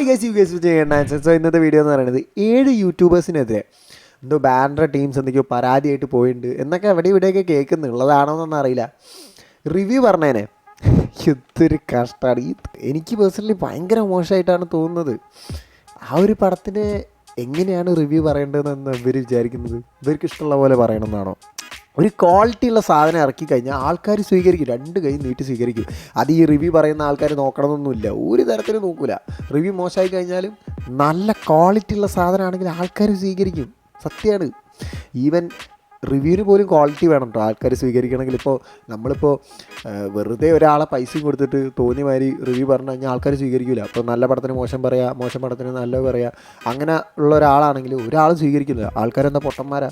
Hi guys you guys answer so ഇന്നത്തെ video എന്ന് പറയുന്നത് ഏഴ് യൂട്യൂബേഴ്സിനെതിരെ എന്തോ ബാൻഡ്ര ടീംസ് എന്തൊക്കെയോ പരാതിയായിട്ട് പോയിട്ടുണ്ട് എന്നൊക്കെ എവിടെ ഇവിടെയൊക്കെ കേൾക്കുന്നുള്ളതാണോന്നൊന്നും അറിയില്ല. റിവ്യൂ പറഞ്ഞേനെ. ഇതൊരു കഷ്ടമാണ് ഈ എനിക്ക് പേഴ്സണലി ഭയങ്കര മോശമായിട്ടാണ് തോന്നുന്നത്. ആ ഒരു പടത്തിന് എങ്ങനെയാണ് റിവ്യൂ പറയേണ്ടതെന്ന് ഇവർ വിചാരിക്കുന്നത്? ഇവർക്ക് ഇഷ്ടമുള്ള പോലെ പറയണമെന്നാണോ? ഒരു ക്വാളിറ്റി ഉള്ള സാധനം ഇറക്കി കഴിഞ്ഞാൽ ആൾക്കാർ സ്വീകരിക്കും. രണ്ട് കൈ നീട്ടി സ്വീകരിക്കും. അത് ഈ റിവ്യൂ പറയുന്ന ആൾക്കാർ നോക്കണമെന്നൊന്നുമില്ല ഒരു തരത്തിലും നോക്കില്ല റിവ്യൂ മോശമായി കഴിഞ്ഞാലും നല്ല ക്വാളിറ്റി ഉള്ള സാധനമാണെങ്കിൽ ആൾക്കാർ സ്വീകരിക്കും. സത്യമാണ് ഈവൻ റിവ്യൂവിന് പോലും ക്വാളിറ്റി വേണം കേട്ടോ ആൾക്കാർ സ്വീകരിക്കണമെങ്കിൽ ഇപ്പോൾ നമ്മളിപ്പോൾ വെറുതെ ഒരാളെ പൈസയും കൊടുത്തിട്ട് തോന്നിയ മാതിരി റിവ്യൂ പറഞ്ഞു കഴിഞ്ഞാൽ ആൾക്കാർ സ്വീകരിക്കില്ല അപ്പോൾ നല്ല പടത്തിന് മോശം പറയുക മോശം പടത്തിന് നല്ലത് പറയുക അങ്ങനെ ഉള്ള ഒരാളാണെങ്കിൽ ഒരാൾ സ്വീകരിക്കുന്നില്ല. ആൾക്കാരെന്താ പൊട്ടന്മാരാ?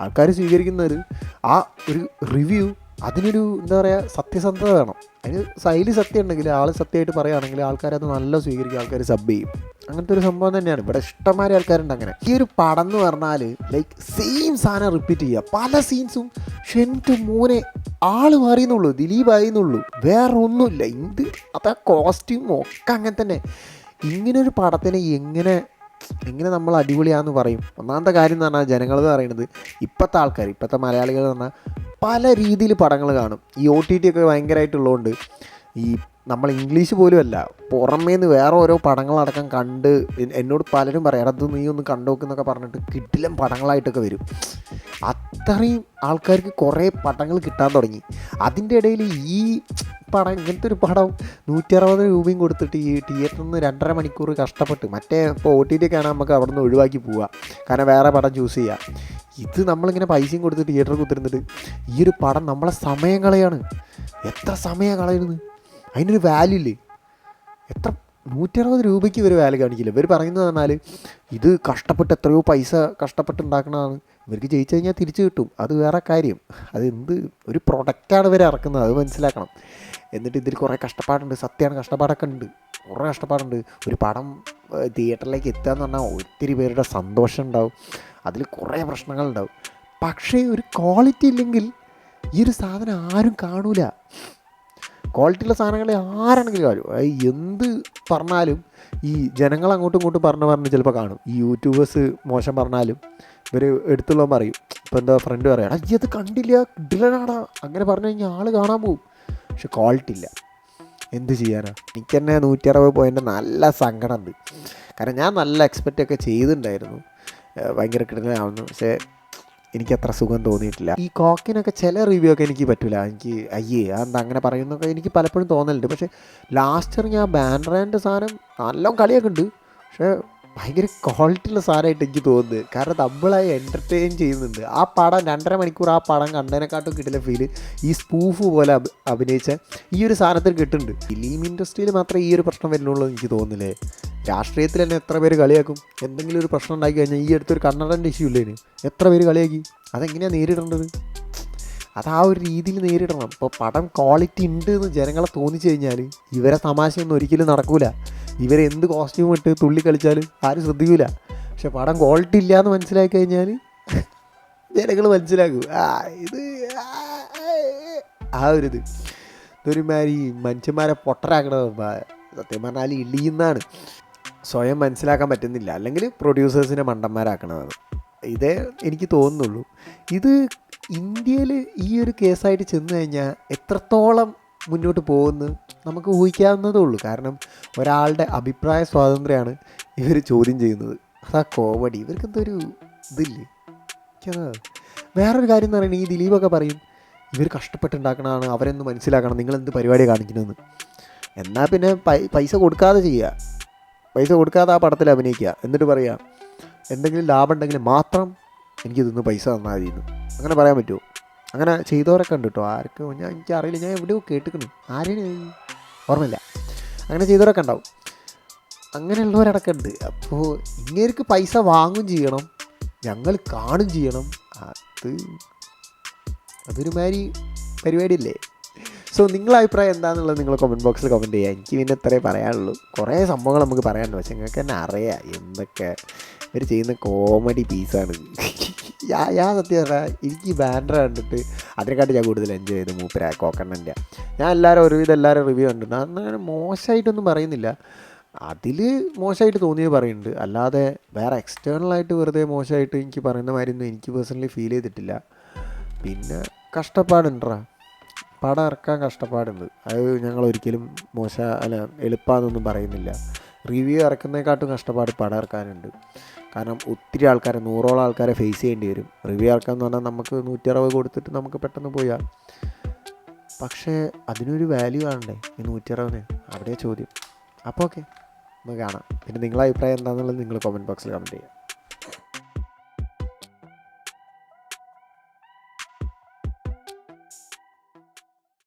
ആൾക്കാർ സ്വീകരിക്കുന്നത് ആ ഒരു റിവ്യൂ അതിനൊരു എന്താ പറയുക സത്യസന്ധത വേണം. അതിന് ശൈലി സത്യം ഉണ്ടെങ്കിൽ ആൾ സത്യമായിട്ട് പറയുകയാണെങ്കിൽ ആൾക്കാരത് നല്ല സ്വീകരിക്കും. ആൾക്കാർ സബ് ചെയ്യും. അങ്ങനത്തെ ഒരു സംഭവം തന്നെയാണ്. ഇവിടെ ഇഷ്ടംമാരി ആൾക്കാരുണ്ട് അങ്ങനെ. ഈ ഒരു പടം എന്ന് പറഞ്ഞാൽ ലൈക്ക് സെയിം സാധനം റിപ്പീറ്റ് ചെയ്യുക. പല സീൻസും പക്ഷെ എന്റെ മോനെ ആൾ മാറിയെന്നുള്ളൂ ദിലീപ് ആയിരുന്നുള്ളൂ വേറെ ഒന്നുമില്ല എന്ത്? അത് ആ കോസ്റ്റ്യൂം ഒക്കെ അങ്ങനെ തന്നെ. ഇങ്ങനൊരു പടത്തിനെ എങ്ങനെ എങ്ങനെ നമ്മൾ അടിപൊളിയാന്ന് പറയും? ഒന്നാമത്തെ കാര്യം എന്ന് പറഞ്ഞാൽ ജനങ്ങൾ എന്ന് പറയുന്നത് ഇപ്പോഴത്തെ ആൾക്കാർ ഇപ്പോഴത്തെ മലയാളികൾ എന്ന് പറഞ്ഞാൽ പല രീതിയിൽ പടങ്ങൾ കാണും. ഈ ഒ ടി ടി ഒക്കെ ഭയങ്കരമായിട്ടുള്ളതുകൊണ്ട് ഈ നമ്മൾ ഇംഗ്ലീഷ് പോലും അല്ല. പുറമേ നിന്ന് വേറെ ഓരോ പടങ്ങളടക്കം കണ്ട് എന്നോട് പലരും പറയാം അത് നീ ഒന്ന് കണ്ടുനോക്കുന്നൊക്കെ പറഞ്ഞിട്ട് കിട്ടിലും പടങ്ങളായിട്ടൊക്കെ വരും. അത്രയും ആൾക്കാർക്ക് കുറേ പടങ്ങൾ കിട്ടാൻ തുടങ്ങി. അതിന്റെ ഇടയിൽ ഈ പടം ഇങ്ങനത്തെ ഒരു പടം നൂറ്റി അറുപത് രൂപയും കൊടുത്തിട്ട് ഈ തിയേറ്ററിൽ നിന്ന് രണ്ടര മണിക്കൂർ കഷ്ടപ്പെട്ട് മറ്റേ ഇപ്പോൾ ഒ ടി ടി ഒക്കെ നമുക്ക് അവിടെ നിന്ന് ഒഴിവാക്കി പോവുക. കാരണം വേറെ പടം ചൂസ് ചെയ്യുക ഇത് നമ്മളിങ്ങനെ പൈസയും കൊടുത്ത് തിയേറ്ററിൽ കുത്തിരുന്നിട്ട് ഈ ഒരു പടം നമ്മളെ സമയം കളയാണ്. എത്ര സമയം കളയുന്നത് അതിനൊരു വാല്യൂ ഇല്ലേ? എത്ര നൂറ്ററുപത് രൂപയ്ക്ക് ഇവർ വാല്യൂ കാണിക്കില്ല? ഇവർ പറയുന്നത് പറഞ്ഞാൽ ഇത് കഷ്ടപ്പെട്ട് എത്രയോ പൈസ കഷ്ടപ്പെട്ട് ഉണ്ടാക്കണതാണ് ഇവർക്ക് ജയിച്ചു കഴിഞ്ഞാൽ തിരിച്ചു കിട്ടും. അത് വേറെ കാര്യം. അത് എന്ത് ഒരു പ്രൊഡക്റ്റാണ് ഇവർ ഇറക്കുന്നത്. അത് മനസ്സിലാക്കണം. എന്നിട്ട് ഇതിൽ കുറേ കഷ്ടപ്പാടുണ്ട്. സത്യമാണ്. കഷ്ടപ്പാടൊക്കെ ഉണ്ട്. കുറേ കഷ്ടപ്പാടുണ്ട്. ഒരു പടം തിയേറ്ററിലേക്ക് എത്തുക എന്ന് പറഞ്ഞാൽ ഒത്തിരി പേരുടെ സന്തോഷം ഉണ്ടാവും. അതിൽ കുറേ പ്രശ്നങ്ങളുണ്ടാവും പക്ഷേ ഒരു ക്വാളിറ്റി ഇല്ലെങ്കിൽ ഈ ഒരു സാധനം ആരും കാണൂല. ക്വാളിറ്റിയുള്ള സാധനങ്ങളെ ആരാണെങ്കിലും കാര്യം. എന്ത് പറഞ്ഞാലും ഈ ജനങ്ങൾ അങ്ങോട്ടും ഇങ്ങോട്ടും പറഞ്ഞു പറഞ്ഞ് ചിലപ്പോൾ കാണും. ഈ യൂട്യൂബേഴ്സ് മോശം പറഞ്ഞാലും ഇവർ എടുത്തുള്ള പറയും. ഇപ്പോൾ എന്താ ഫ്രണ്ട് പറയാം അയ്യ അത് കണ്ടില്ല ഡിലനാടാ അങ്ങനെ പറഞ്ഞു കഴിഞ്ഞാൽ ആൾ കാണാൻ പോകും പക്ഷെ ക്വാളിറ്റി ഇല്ല. എന്ത് ചെയ്യാനാ? എനിക്ക് തന്നെ നൂറ്റി അറുപത് പോയിന്റ് നല്ല സങ്കടമുണ്ട് കാരണം ഞാൻ നല്ല എക്സ്പെക്റ്റൊക്കെ ചെയ്തിട്ടുണ്ടായിരുന്നു. ഭയങ്കര കിടലാവുന്നു പക്ഷേ എനിക്ക് അത്ര സുഖം തോന്നിയിട്ടില്ല. ഈ കോക്കിനൊക്കെ ചില റിവ്യൂ ഒക്കെ എനിക്ക് പറ്റില്ല എനിക്ക് അയ്യേ അതെന്താ അങ്ങനെ പറയുന്നൊക്കെ എനിക്ക് പലപ്പോഴും തോന്നലുണ്ട്. പക്ഷേ ലാസ്റ്റ് ഇറങ്ങിയ ആ ബാൻഡ്രാന്റെ സാധനം നല്ല കളിയൊക്കെ ഉണ്ട് പക്ഷേ ഭയങ്കര ക്വാളിറ്റിയുള്ള സാധനമായിട്ട് എനിക്ക് തോന്നുന്നത് കാരണം നമ്മളായി എന്റർടൈൻ ചെയ്യുന്നുണ്ട്. ആ പടം രണ്ടര മണിക്കൂർ ആ പടം കണ്ടതിനെക്കാട്ടും കിട്ടില്ല ഫീൽ ഈ സ്പൂഫ് പോലെ അഭിനയിച്ച ഈ ഒരു സാധനത്തിൽ കിട്ടുന്നുണ്ട്. ഫിലിം ഇൻഡസ്ട്രിയിൽ മാത്രമേ ഈ ഒരു പ്രശ്നം വരുന്നുള്ളൂ എനിക്ക് തോന്നുന്നില്ലേ? രാഷ്ട്രീയത്തിൽ തന്നെ എത്ര പേര് കളിയാക്കും എന്തെങ്കിലും ഒരു പ്രശ്നം ഉണ്ടാക്കി കഴിഞ്ഞാൽ ഈ അടുത്തൊരു കന്നഡന്റെ ഇഷ്യൂ ഇല്ലേന് എത്ര പേര് കളിയാക്കി അതെങ്ങനെയാണ് നേരിടേണ്ടത് അത് ആ ഒരു രീതിയിൽ നേരിടണം ഇപ്പോൾ പടം ക്വാളിറ്റി ഉണ്ട് എന്ന് ജനങ്ങളെ തോന്നിച്ചു കഴിഞ്ഞാൽ ഇവരെ തമാശയൊന്നും ഒരിക്കലും നടക്കൂല ഇവരെന്ത് കോസ്റ്റ്യൂം ഇട്ട് തുള്ളി കളിച്ചാലും ആരും ശ്രദ്ധിക്കൂല പക്ഷെ പടം ക്വാളിറ്റി ഇല്ല എന്ന് മനസ്സിലാക്കി കഴിഞ്ഞാൽ ജനങ്ങൾ മനസ്സിലാക്കും ആ ഇത് ആ ഒരു ഇത് ഇതൊരുമാതിരി മനുഷ്യന്മാരെ പൊട്ടരാക്കണ സത്യം പറഞ്ഞാൽ ഇളിയുന്നാണ് സ്വയം മനസ്സിലാക്കാൻ പറ്റുന്നില്ല. അല്ലെങ്കിൽ പ്രൊഡ്യൂസേഴ്സിനെ മണ്ടന്മാരാക്കണതാണ്. ഇതേ എനിക്ക് തോന്നുന്നുള്ളൂ. ഇത് ഇന്ത്യയിൽ ഈ ഒരു കേസായിട്ട് ചെന്ന് കഴിഞ്ഞാൽ എത്രത്തോളം മുന്നോട്ട് പോകുന്നു നമുക്ക് ഊഹിക്കാവുന്നതേ ഉള്ളൂ. കാരണം ഒരാളുടെ അഭിപ്രായ സ്വാതന്ത്ര്യമാണ് ഇവർ ചോദ്യം ചെയ്യുന്നത്. അതാ കോമഡി. ഇവർക്ക് എന്തൊരു ഇതില്ലേ? വേറൊരു കാര്യം എന്ന് പറയുന്നത് ഈ ദിലീപൊക്കെ പറയും ഇവർ കഷ്ടപ്പെട്ടുണ്ടാക്കണതാണ് അവരെന്ന് മനസ്സിലാക്കണം നിങ്ങളെന്ത് പരിപാടി കാണിക്കണമെന്ന് എന്നാൽ പിന്നെ പൈസ കൊടുക്കാതെ ചെയ്യുക പൈസ കൊടുക്കാതെ ആ പടത്തിൽ അഭിനയിക്കുക. എന്നിട്ട് പറയുക എന്തെങ്കിലും ലാഭം ഉണ്ടെങ്കിൽ മാത്രം എനിക്ക് ഇതൊന്ന് പൈസ മതി അങ്ങനെ പറയാൻ പറ്റുമോ? അങ്ങനെ ചെയ്തവരൊക്കെ ഉണ്ട് കേട്ടോ. ആർക്കും ഞാൻ എനിക്കറിയില്ല. ഞാൻ എവിടെയോ കേട്ടിക്കണു ആരെയാണ് ഓർമ്മയില്ല. അങ്ങനെ ചെയ്തവരൊക്കെ ഉണ്ടാവും. അങ്ങനെയുള്ളവരടക്കം ഉണ്ട്. അപ്പോൾ ഇങ്ങേർക്ക് പൈസ വാങ്ങും ചെയ്യണം. ഞങ്ങൾ കാണും ചെയ്യണം. അത് അതൊരുമാതിരി പരിപാടിയല്ലേ? സോ നിങ്ങളുടെ അഭിപ്രായം എന്താണെന്നുള്ളത് നിങ്ങൾ കമന്റ് ബോക്സിൽ കമന്റ് ചെയ്യുക. എനിക്ക് പിന്നെ ഇത്രേ പറയാനുള്ളൂ. കുറേ സംഭവങ്ങൾ നമുക്ക് പറയാനുണ്ട്. പക്ഷേ നിങ്ങൾക്ക് തന്നെ അറിയാം എന്തൊക്കെ ഇവർ ചെയ്യുന്ന കോമഡി പീസാണ് യാ യാ സത്യം പറഞ്ഞാൽ എനിക്ക് ബാൻഡർ കണ്ടിട്ട് അതിനെക്കാട്ട് ഞാൻ കൂടുതൽ എൻജോയ് ചെയ്ത് മൂപ്പര കോക്കണ്ണന്റെ ഞാൻ എല്ലാവരും ഒരുവിധം എല്ലാവരും റിവ്യൂ കണ്ടിട്ടുണ്ട്. അങ്ങനെ മോശമായിട്ടൊന്നും പറയുന്നില്ല. അതിൽ മോശമായിട്ട് തോന്നിയത് പറയുന്നുണ്ട്. അല്ലാതെ വേറെ എക്സ്റ്റേണലായിട്ട് വെറുതെ മോശമായിട്ട് എനിക്ക് പറയുന്ന മാതിരി ഒന്നും എനിക്ക് പേഴ്സണലി ഫീൽ ചെയ്തിട്ടില്ല. പിന്നെ കഷ്ടപ്പാടുണ്ടാ പടം ഇറക്കാൻ കഷ്ടപ്പാടുണ്ട്. അത് ഞങ്ങൾ ഒരിക്കലും മോശ അല്ല എളുപ്പമാണെന്നൊന്നും പറയുന്നില്ല. റിവ്യൂ ഇറക്കുന്നതിനെക്കാട്ടും കഷ്ടപ്പാട് പടം ഇറക്കാനുണ്ട്. കാരണം ഒത്തിരി ആൾക്കാരെ നൂറോളം ആൾക്കാരെ ഫേസ് ചെയ്യേണ്ടി വരും. റിവ്യൂ ഇറക്കുക എന്ന് പറഞ്ഞാൽ നമുക്ക് നൂറ്റി അറുപത് കൊടുത്തിട്ട് നമുക്ക് പെട്ടെന്ന് പോയാൽ. പക്ഷേ അതിനൊരു വാല്യൂ ആണല്ലേ ഈ നൂറ്റി അറുപതിന് അവിടെ ചോദ്യം. അപ്പോൾ ഓക്കെ നമുക്ക് കാണാം. പിന്നെ നിങ്ങളെ അഭിപ്രായം എന്താണെന്നുള്ളത് നിങ്ങൾ കമന്റ് ബോക്സിൽ കമന്റ് ചെയ്യുക.